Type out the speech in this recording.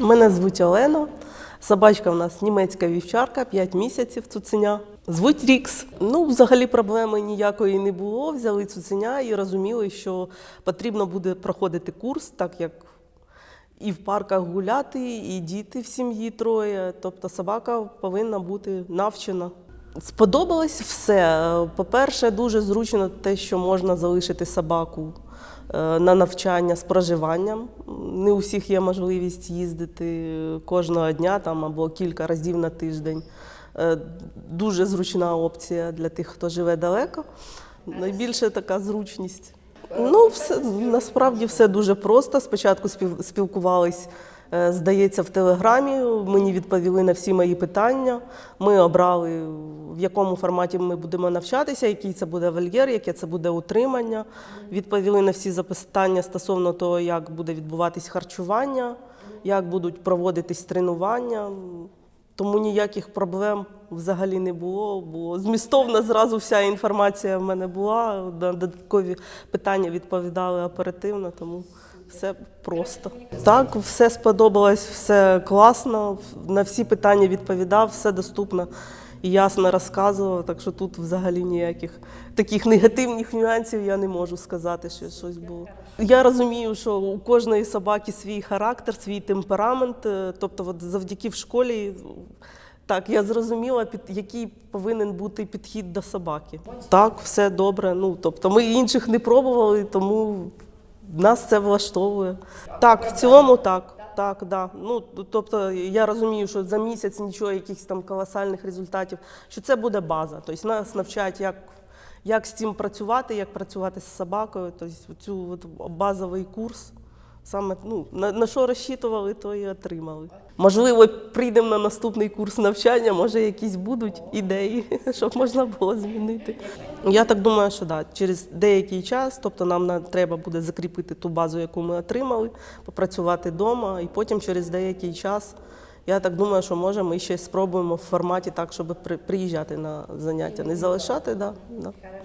Мене звуть Олена. Собачка в нас німецька вівчарка, 5 місяців цуценя. Звуть Рікс. Ну, взагалі проблеми ніякої не було. Взяли цуценя і розуміли, що потрібно буде проходити курс, так як і в парках гуляти, і діти в сім'ї троє. Тобто собака повинна бути навчена. Сподобалось все. По-перше, дуже зручно те, що можна залишити собаку е, на навчання з проживанням. Не у всіх є можливість їздити кожного дня там, або кілька разів на тиждень. Е, Дуже зручна опція для тих, хто живе далеко. Найбільше така зручність. Ну, все, насправді все дуже просто. Спочатку спілкувались, е, здається, в Телеграмі. Мені відповіли на всі мої питання. Ми обрали, в якому форматі ми будемо навчатися, який це буде вольєр, яке це буде утримання. Відповіли на всі запитання стосовно того, як буде відбуватись харчування, як будуть проводитись тренування. Тому ніяких проблем взагалі не було, бо змістовна зразу вся інформація в мене була. Додаткові питання відповідали оперативно, тому все просто. Так, все сподобалось, все класно. На всі питання відповідав, все доступно і ясно розказував. Так що тут взагалі ніяких таких негативних нюансів я не можу сказати, що щось було. Я розумію, що у кожної собаки свій характер, свій темперамент. е, Тобто, от завдяки в школі. Так, я зрозуміла, під який повинен бути підхід до собаки. Так, все добре. Ну тобто, ми інших не пробували, тому нас це влаштовує. Так, в цілому так. Так, да. Ну тобто я розумію, що за місяць нічого, якихось там колосальних результатів, що це буде база. Тобто нас навчають, як, як з цим працювати, як працювати з собакою. Тобто цю от базовий курс. Саме ну, на, на що розчитували, то і отримали. Можливо, прийдемо на наступний курс навчання, може, якісь будуть ідеї, щоб можна було змінити. Я так думаю, що да, через деякий час, тобто нам на- треба буде закріпити ту базу, яку ми отримали, попрацювати вдома, і потім через деякий час. Я так думаю, що може ми ще спробуємо в форматі так, щоб при- приїжджати на заняття, не залишати. Да, да.